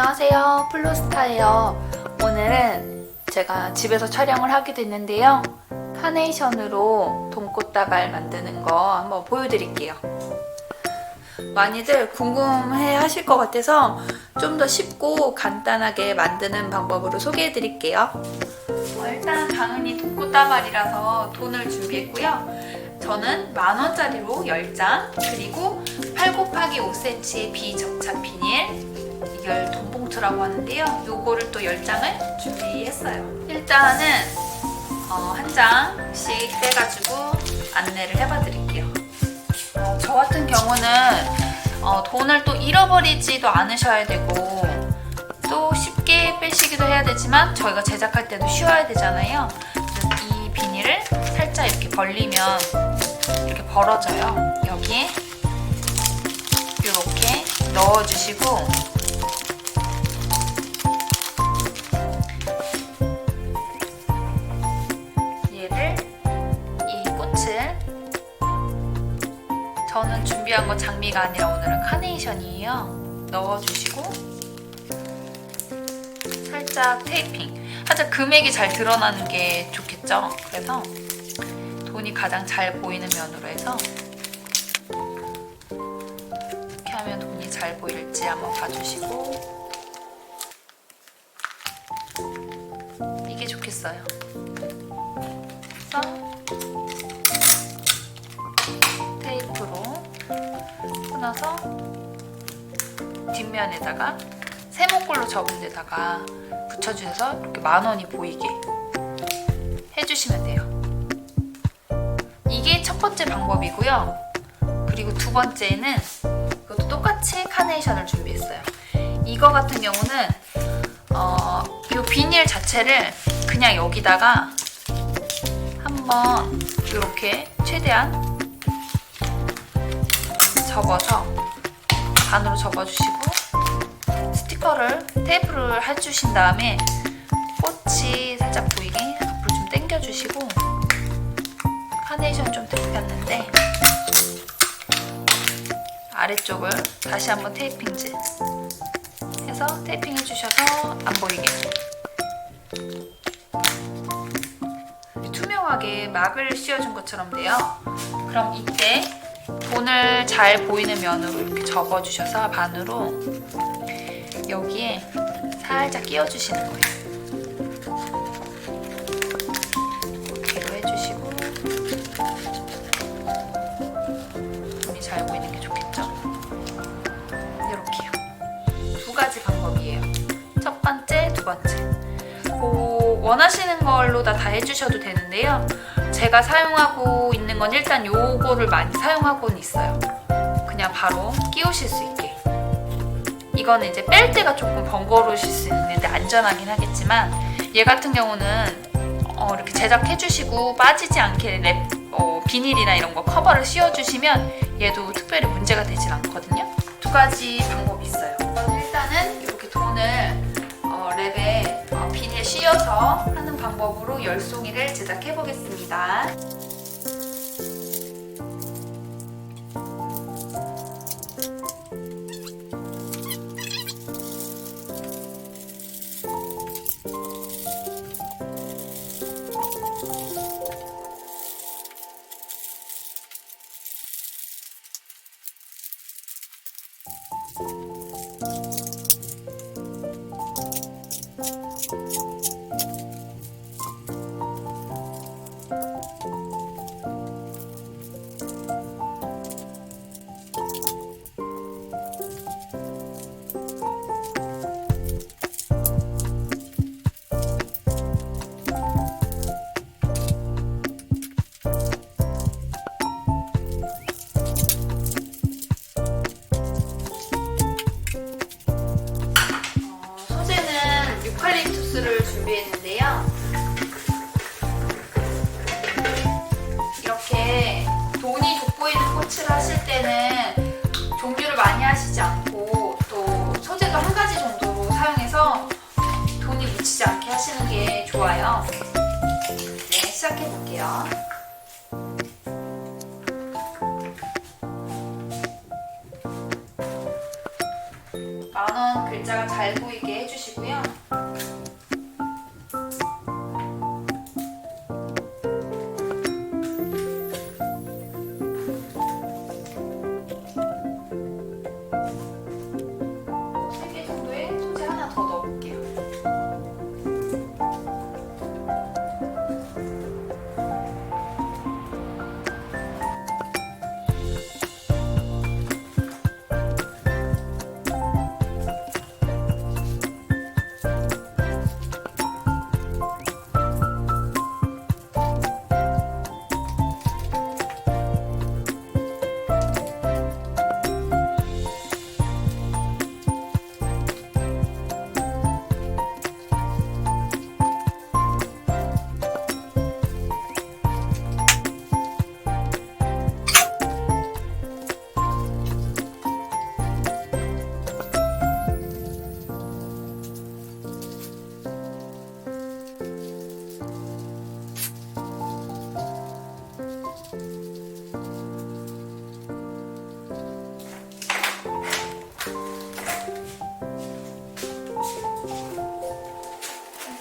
안녕하세요. 플로스타예요. 오늘은 제가 집에서 촬영을 하게 됐는데요. 카네이션으로 돈꽃다발 만드는 거 한번 보여드릴게요. 많이들 궁금해 하실 것 같아서 좀 더 쉽고 간단하게 만드는 방법으로 소개해 드릴게요. 어, 일단 당연히 돈꽃다발이라서 돈을 준비했고요. 저는 만 원짜리로 10장 그리고 8 곱하기 5cm의 비접착 비닐 이걸 돈봉투라고 하는데요. 요거를 또 10장을 준비했어요. 일단은 어, 한 장씩 떼가지고 안내를 해봐 드릴게요. 어, 저 같은 경우는 어, 돈을 또 잃어버리지도 않으셔야 되고 또 쉽게 빼시기도 해야 되지만 저희가 제작할 때도 쉬워야 되잖아요. 이 비닐을 살짝 이렇게 벌리면 이렇게 벌어져요. 여기에 이렇게 넣어주시고 준비한 건 장미가 아니라 오늘은 카네이션이에요. 넣어주시고 살짝 테이핑. 살짝 금액이 잘 드러나는 게 좋겠죠. 그래서 돈이 가장 잘 보이는 면으로 해서 이렇게 하면 돈이 잘 보일지 한번 봐주시고 이게 좋겠어요. 끊어서 뒷면에다가 세모꼴로 접은 데다가 붙여주셔서 이렇게 만 원이 보이게 해주시면 돼요. 이게 첫 번째 방법이고요. 그리고 두 번째는 이것도 똑같이 카네이션을 준비했어요. 이거 같은 경우는 어, 이 비닐 자체를 그냥 여기다가 한번 이렇게 최대한 접어서 반으로 접어주시고 스티커를 테이프를 해주신 다음에 꽃이 살짝 보이게 앞으로 좀 당겨주시고 카네이션 좀 당겼는데 아래쪽을 다시 한번 테이핑질 해서 테이핑 해주셔서 안 보이게 투명하게 막을 씌워준 것처럼 돼요. 그럼 이때 돈을 잘 보이는 면으로 이렇게 접어주셔서 반으로 여기에 살짝 끼워주시는 거예요. 원하시는 걸로 다, 다 해주셔도 되는데요. 제가 사용하고 있는 건 일단 요거를 많이 사용하고는 있어요. 그냥 바로 끼우실 수 있게. 이거는 이제 뺄 때가 조금 번거로우실 수 있는데 안전하긴 하겠지만 얘 같은 경우는 어, 이렇게 제작해주시고 빠지지 않게 랩, 어, 비닐이나 이런 거 커버를 씌워주시면 얘도 특별히 문제가 되진 않거든요. 두 가지 방법이 있어요. 씌워서 하는 방법으로 열송이를 제작해 보겠습니다. 소재는 유칼립투스를 준비했는데 좋아요. 네, 시작해 볼게요. 만원 일자가 잘 보이게 해주시고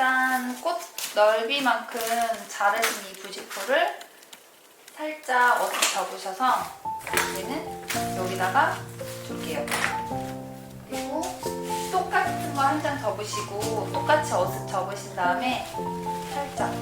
일단 꽃 넓이만큼 자르신 이 부직포를 살짝 어떻게 접으셔서 얘는 여기다가 둘게요. 그리고 똑같은 거 한 장 접으시고 똑같이 어슷 접으신 다음에 살짝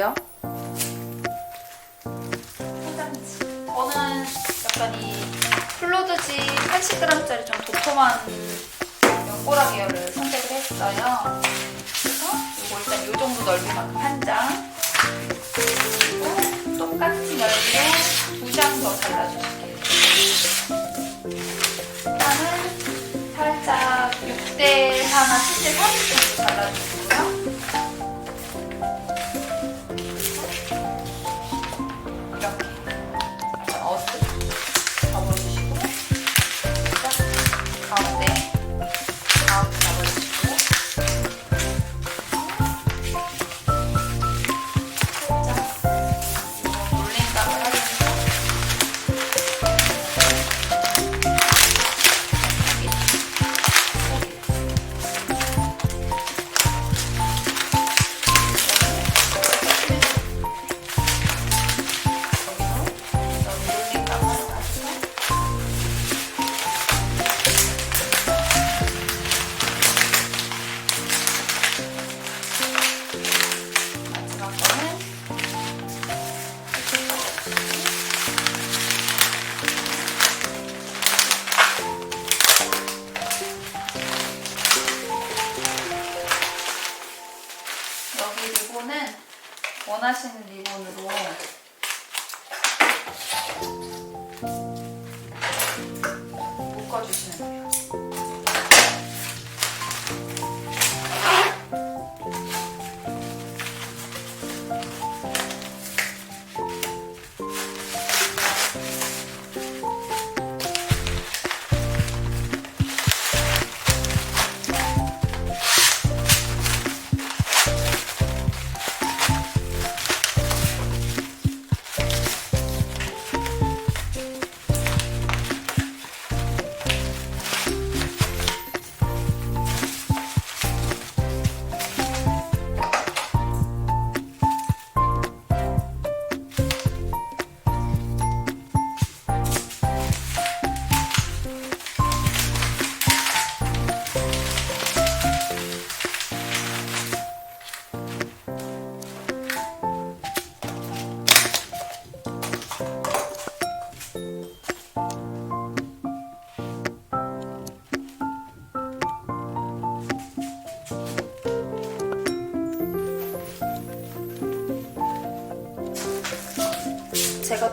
됐고요. 포장지. 저는 약간 이 플로드지 80g짜리 좀 도톰한 계열을 선택을 했어요. 그래서 이거 일단 이 정도 넓이만큼 한 장. 그리고 똑같이 넓이로 두 장 더 잘라주실게요. 일단은 살짝 6대 4나 7대 3 원하시는 리본으로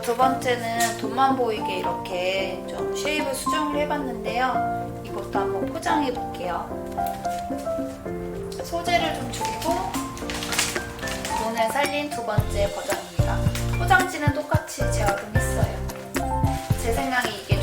두 번째는 돈만 보이게 이렇게 좀 쉐입을 수정을 해봤는데요. 이것도 한번 포장해 볼게요. 소재를 좀 줄이고 돈을 살린 두 번째 버전입니다. 포장지는 똑같이 재활용했어요. 제 생각에 이게